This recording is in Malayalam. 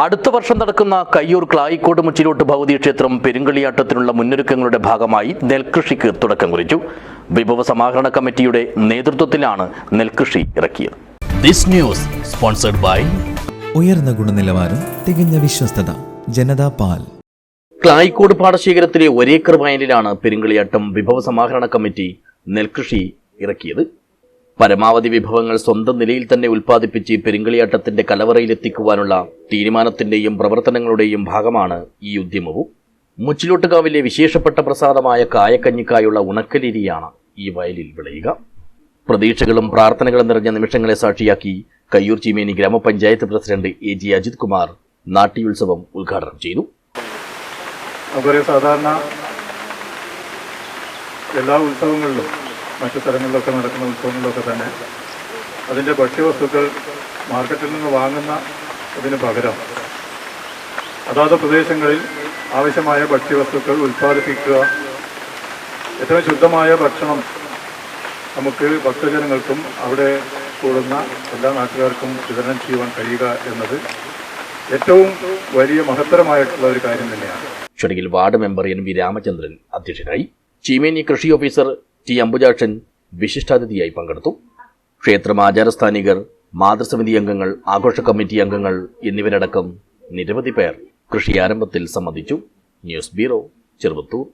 അടുത്ത വർഷം നടക്കുന്ന കയ്യൂർ ക്ലായിക്കോട് മുച്ചിലോട്ട് ഭൗതികക്ഷേത്രം പെരുങ്കളിയാട്ടത്തിനുള്ള മുന്നൊരുക്കങ്ങളുടെ ഭാഗമായി നെൽകൃഷിക്ക് തുടക്കം കുറിച്ചു. വിഭവ സമാഹരണ കമ്മിറ്റിയുടെ നേതൃത്വത്തിലാണ് നെൽകൃഷി ഇറക്കിയത്. ദിസ് ന്യൂസ് സ്പോൺസർഡ് ബൈ ഉയർന്ന ഗുണനിലവാരം തികഞ്ഞ വിശ്വസ്തത ജനതാ പാൽ. ക്ലായിക്കോട് പാടശേഖരത്തിലെ ഒരേക്കർ വയലിലാണ് പെരുങ്കളിയാട്ടം വിഭവ സമാഹരണ കമ്മിറ്റി നെൽകൃഷി ഇറക്കിയത്. പരമാവധി വിഭവങ്ങൾ സ്വന്തം നിലയിൽ തന്നെ ഉൽപ്പാദിപ്പിച്ച് പെരുങ്കളിയാട്ടത്തിന്റെ കലവറയിലെത്തിക്കുവാനുള്ള തീരുമാനത്തിന്റെയും പ്രവർത്തനങ്ങളുടെയും ഭാഗമാണ് ഈ ഉദ്യമവും. മുച്ചിലോട്ടുകാവിലെ വിശേഷപ്പെട്ട പ്രസാദമായ കായക്കഞ്ഞിക്കായുള്ള ഉണക്കലിരിയാണ് ഈ വയലിൽ വിളയുക. പ്രതീക്ഷകളും പ്രാർത്ഥനകളും നിറഞ്ഞ നിമിഷങ്ങളെ സാക്ഷിയാക്കി കയ്യൂർ ചീമേനി ഗ്രാമപഞ്ചായത്ത് president A G Ajith Kumar നാട്യോത്സവം ഉദ്ഘാടനം ചെയ്തു. സാധാരണ എല്ലാ ഉത്സവങ്ങളിലും മറ്റു സ്ഥലങ്ങളിലൊക്കെ നടക്കുന്ന ഉത്സവങ്ങളിലൊക്കെ തന്നെ അതിന്റെ ഭക്ഷ്യവസ്തുക്കൾ മാർക്കറ്റിൽ നിന്ന് വാങ്ങുന്ന അതിന് പകരം അതാത് പ്രദേശങ്ങളിൽ ആവശ്യമായ ഭക്ഷ്യവസ്തുക്കൾ ഉൽപ്പാദിപ്പിക്കുക. ഏറ്റവും ശുദ്ധമായ ഭക്ഷണം നമുക്ക് ഭക്തജനങ്ങൾക്കും അവിടെ കൂടുന്ന എല്ലാ നാട്ടുകാർക്കും വിതരണം ചെയ്യുവാൻ കഴിയുക എന്നത് ഏറ്റവും വലിയ മഹത്തരമായിട്ടുള്ള ഒരു കാര്യം തന്നെയാണ്. ചടങ്ങിൽ ward member N V Ramachandran അധ്യക്ഷനായി. ചീമേനി കൃഷി ഓഫീസർ ടി അംബുജാക്ഷൻ വിശിഷ്ടാതിഥിയായി പങ്കെടുത്തു. ക്ഷേത്രം ആചാരസ്ഥാനികർ മാതൃസമിതി അംഗങ്ങൾ ആഘോഷ കമ്മിറ്റി അംഗങ്ങൾ എന്നിവരടക്കം നിരവധി പേർ കൃഷി ആരംഭത്തിൽ സംബന്ധിച്ചു. News bureau Cheruvathur.